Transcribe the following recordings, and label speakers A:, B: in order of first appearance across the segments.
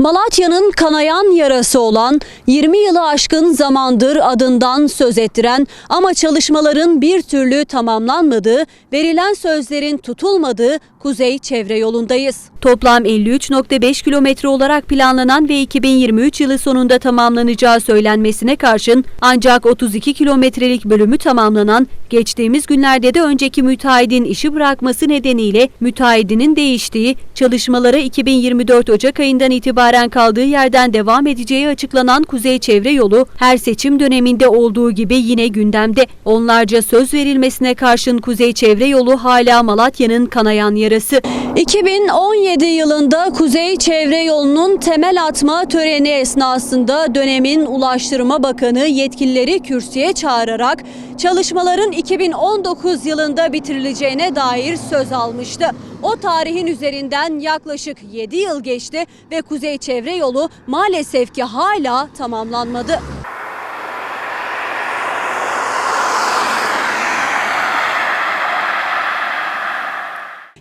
A: Malatya'nın kanayan yarası olan 20 yılı aşkın zamandır adından söz ettiren ama çalışmaların bir türlü tamamlanmadığı, verilen sözlerin tutulmadığı Kuzey Çevre Yolu'ndayız. Toplam 53.5 kilometre olarak planlanan ve 2023 yılı sonunda tamamlanacağı söylenmesine karşın ancak 32 kilometrelik bölümü tamamlanan, geçtiğimiz günlerde de önceki müteahhidin işi bırakması nedeniyle müteahhidinin değiştiği, çalışmalara 2024 Ocak ayından itibaren kaldığı yerden devam edeceği açıklanan Kuzey Çevre Yolu her seçim döneminde olduğu gibi yine gündemde. Onlarca söz verilmesine karşın Kuzey Çevre Yolu hala Malatya'nın kanayan yarası. 2017 yılında Kuzey Çevre Yolu'nun temel atma töreni esnasında dönemin Ulaştırma Bakanı yetkilileri kürsüye çağırarak çalışmaların 2019 yılında bitirileceğine dair söz almıştı. O tarihin üzerinden yaklaşık 7 yıl geçti ve Kuzey Çevre Yolu maalesef ki hala tamamlanmadı.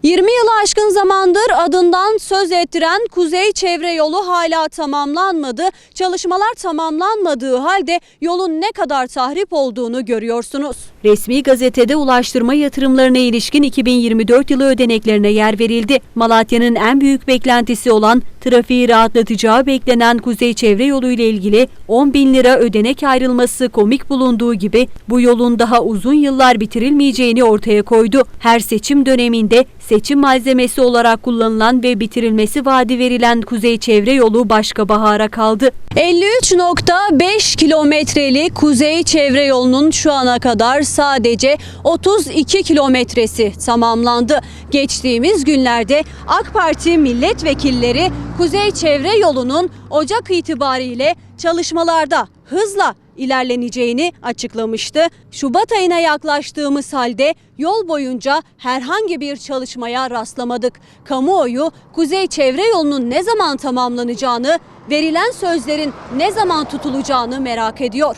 A: ...20 yılı aşkın zamandır adından söz ettiren Kuzey Çevre Yolu hala tamamlanmadı. Çalışmalar tamamlanmadığı halde yolun ne kadar tahrip olduğunu görüyorsunuz. Resmi gazetede ulaştırma yatırımlarına ilişkin 2024 yılı ödeneklerine yer verildi. Malatya'nın en büyük beklentisi olan trafiği rahatlatacağı beklenen Kuzey Çevre Yolu ile ilgili 10 bin lira ödenek ayrılması komik bulunduğu gibi bu yolun daha uzun yıllar bitirilmeyeceğini ortaya koydu. Her seçim döneminde seçim malzemesi olarak kullanılan ve bitirilmesi vaadi verilen Kuzey Çevre Yolu başka bahara kaldı. 53.5 kilometrelik Kuzey Çevre Yolu'nun şu ana kadar sadece 32 kilometresi tamamlandı. Geçtiğimiz günlerde AK Parti milletvekilleri Kuzey Çevre Yolu'nun Ocak itibariyle çalışmalarda hızla ilerleneceğini açıklamıştı. Şubat ayına yaklaştığımız halde yol boyunca herhangi bir çalışmaya rastlamadık. Kamuoyu Kuzey Çevre Yolu'nun ne zaman tamamlanacağını, verilen sözlerin ne zaman tutulacağını merak ediyor.